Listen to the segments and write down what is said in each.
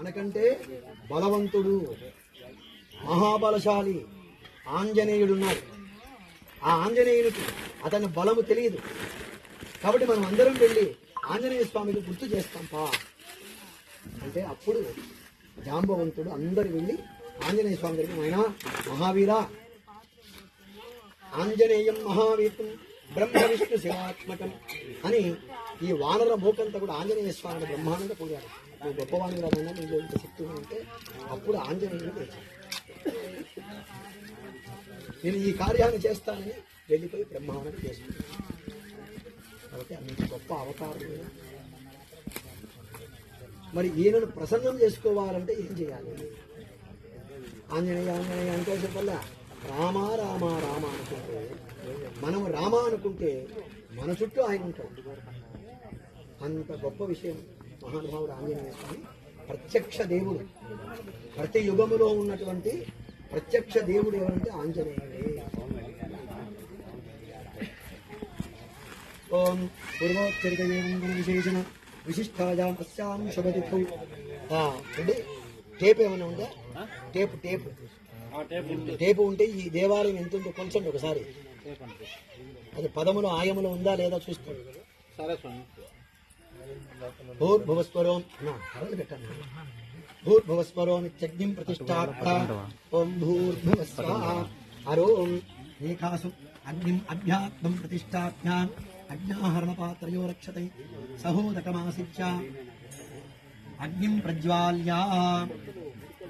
మనకంటే బలవంతుడు మహాబలశాలి ఆంజనేయుడున్నాడు. ఆ ఆంజనేయునికి అతని బలము తెలియదు. కాబట్టి మనం అందరం వెళ్ళి ఆంజనేయ స్వామికి గుర్తు చేస్తాం పా. అంటే అప్పుడు జాంబవంతుడు అందరు వెళ్ళి ఆంజనేయ స్వామి దగ్గర ఆయన మహావీరా ఆంజనేయం మహావీరం బ్రహ్మ విష్ణు శివాత్మకం అని ఈ వానర భూకంతా కూడా ఆంజనేయ స్వామిని బ్రహ్మానంద పోయాడు నువ్వు గొప్పవాణి రాదన్నా నీలో ఇంత శక్తి ఉంటే అప్పుడు ఆంజనేయుడు లేచాడు నేను ఈ కార్యాన్ని చేస్తానని వెళ్ళిపోయి బ్రహ్మాండం చేసుకున్నాను. కాబట్టి అంత గొప్ప అవతారం మరి ఈయనను ప్రసన్నం చేసుకోవాలంటే ఏం చేయాలి? ఆంజనేయ ఆంజనేయ అంటే చెప్పల్లా. రామ రామ రామ అనుకుంటే మనం రామ అనుకుంటే మన చుట్టూ ఆయన ఉంటాడు. అంత గొప్ప విషయం. మహానుభావుడు ఆంజనేయ స్వామి ప్రత్యక్ష దేవుడు. ప్రతి యుగములో ఉన్నటువంటి ప్రత్యక్ష దేవుడు ఎవరంటే ఆంజనేయుడే. ఓం పూర్వోచ్చరితేన విశేషణ విశిష్టాయాం అస్యాం శుభతిథౌ. ఆ, అంటే టేప్ ఏమైనా ఉందా? Tape tape. టేపు ఉంటే ఈ దేవాలయం ఎంత ఉందో కొంచెం ఒకసారి. అది పదములు ఆయములు ఉందా లేదా చూస్తాడు సరే స్వామి. భూర్భువస్వరోం నా కథలు పెట్టండి ఓం భూర్భువస్వ అరోం ఏకాసు అగ్నిం అభ్యాత్మం ప్రతిష్టాభ్యాం అజ్ఞాహరణపాత్రయో రక్షతే సహోదకమాసిత్య అగ్నిం ప్రజ్వాల్యా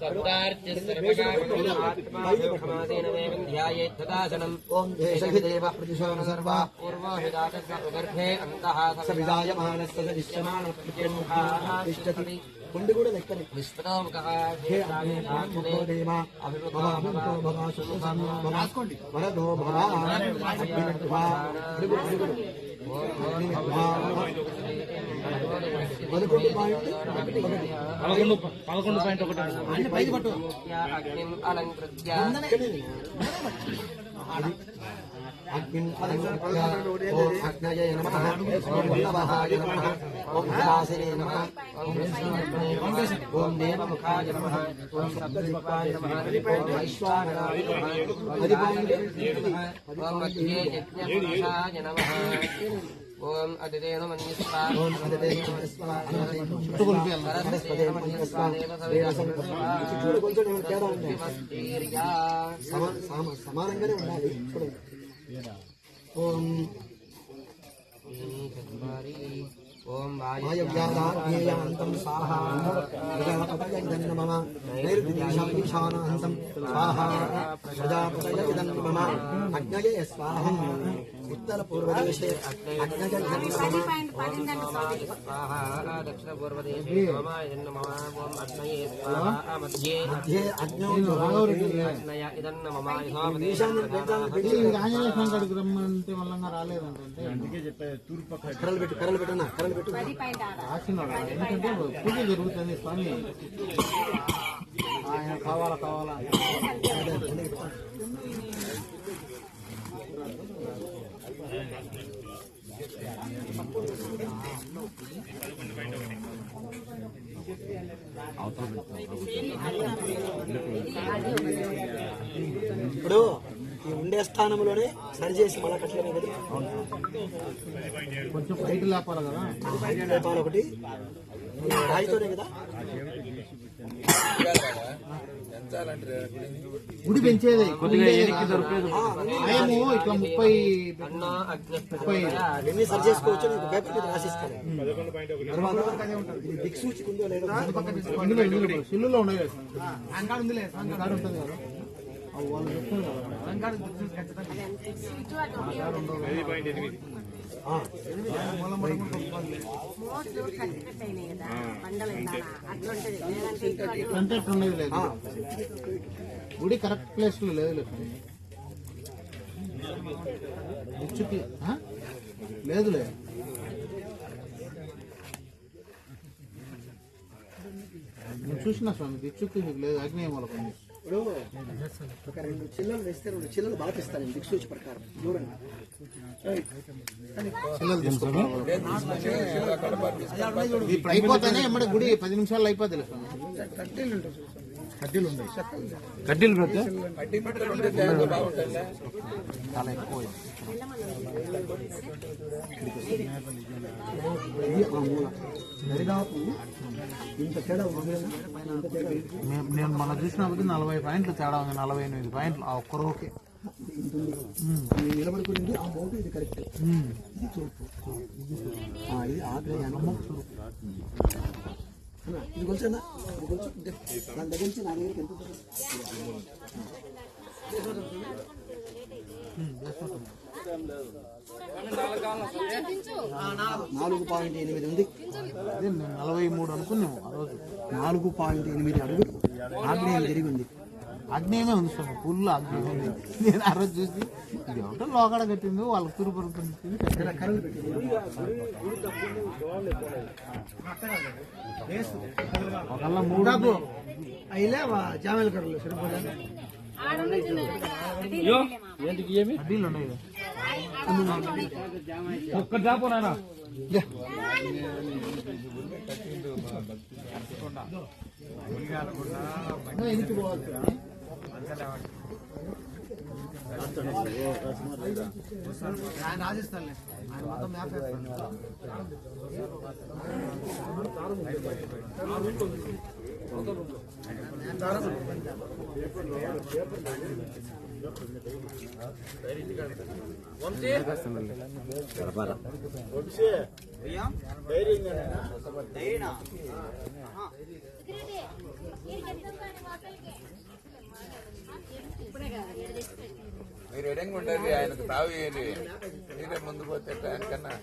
సాహాంత దక్షిణే పార్శ్వే విప్రదక్షిణహస్తైశ్చ ఓం దేశభిదేవ ప్రతిశోన సర్వా. సవిదాయమానస్య దృశ్యమాన తిష్టతి. కొండి కూడా లెక్కని. హే అగ్నిభో దేవ భవాభో భవా సుఖసామ్యో భవా వరదో భవా అగ్నిర్భవా అడుగు అడుగుడు అగ్నిర్భవా పదకొండు పాయింట్ ఒకటి పదకొండు పదకొండు పాయింట్ ఒకటి పైకి పట్టు అగ్నయ ఓం ఓం ఓం ఓం ఓం ఓం సమ- సమానంగానే ఉండాలి ఓం ఓం వాయవ్యాదాజ్ఞేయాంతం స్వాహా ప్రజాపతయ ఇదం మమ నైరుతిశానాంతం స్వాహా ప్రజాపతయ ఇదం మమ అగ్నయ స్వాహ ఉత్తర పూర్వదేశే అగ్నయ ఇదం మమ దక్షిణ పూర్వదేశే సోమాయ నమ ఓం అగ్నయే స్వాహా మధ్యే మధ్యే అగ్నౌ అగ్నయ ఇదన్న మమ ఈశాన్యం పెట్టాలి పెట్టి ఆంజనేయ స్వామి కాడికి రమ్మంటే మళ్ళంగా రాలేదంటే అందుకే చెప్పారు తూర్పు కర్రలు పెట్టు కర్రలు పెట్టు కర్రలు పెట్టు. రాసినాడు ఎందుకంటే పూజ జరుగుతుంది స్వామి. ఆయన కావాలా కావాలా? ఇప్పుడు ఈ ఉండే స్థానంలోనే సరిచేసి మళ్ళా కట్టలేమే కదా కొంచెం బయట లేపాలి కదా? లేపాలి ఒకటి. రాయితోనే కదా? గుడి పెంచేది. ఇట్లా ముప్పై సరి చేసుకోవచ్చు ఉన్నాయి వాళ్ళు చెప్తారు కదా. ఉండేది లేదు గుడి కరెక్ట్ ప్లేస్లో లేదు లేదు లేదులే నేను చూసిన స్వామి దిచ్చుకి లేదు అగ్నేయ మూలకం ఇప్పుడు ఒక రెండు చిల్లలు వేస్తే రెండు చిల్లలు బాపిస్తాను నేను దిక్సూచి ప్రకారం చూడండి అయిపోతానే ఎమ్మడి గుడి పది నిమిషాలు అయిపోతుంది స్వామి కడ్డీలు కడ్డీలు పెడితే చాలా ఎక్కువ దరిదాపు ఇంత తేడా నేను మన చూసినప్పుడు నలభై పాయింట్లు తేడా ఉంది. నలభై ఎనిమిది పాయింట్లు. ఆ ఒక్క ఇది నిలబడుకుంది ఆ మౌంట్ ఇది కరెక్ట్ ఇది చూపు ఇది ఆగ్రహ ఇది ఇది ఇదే. దాని దగ్గర నుంచి నా దగ్గరికి ఎంత? నాలుగు పాయింట్ ఎనిమిది ఉంది నలభై మూడు అనుకున్నాము ఆ రోజు నాలుగు పాయింట్ ఎనిమిది అడుగులు ఆగ్నేయం తిరిగి ఉంది అగ్నేయమే ఉంది స్వామి ఫుల్ అగ్నేయం ఉంది. నేను ఆ రోజు చూసి ఇది ఒకటో లోకడ కట్టింది వాళ్ళ తూర్పు ఇలా కరెంట్ పెట్టింది ఒకళ్ళ మూడు అయిలే జామేల అడ్డీలు ఉన్నాయి కదా. ఎనికి పోవాలి ఆయన రాజస్థాన్ మొత్తం మ్యాప్ వేస్తాడు. మీరు ఎడంగా ఉండండి ఆయనకు తావు ఇయ్యండి మీరే ముందు పోతే ఆయనకన్నా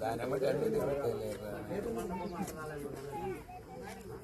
దాని ఎమ్మటి అన్ని తిరుగుతాయి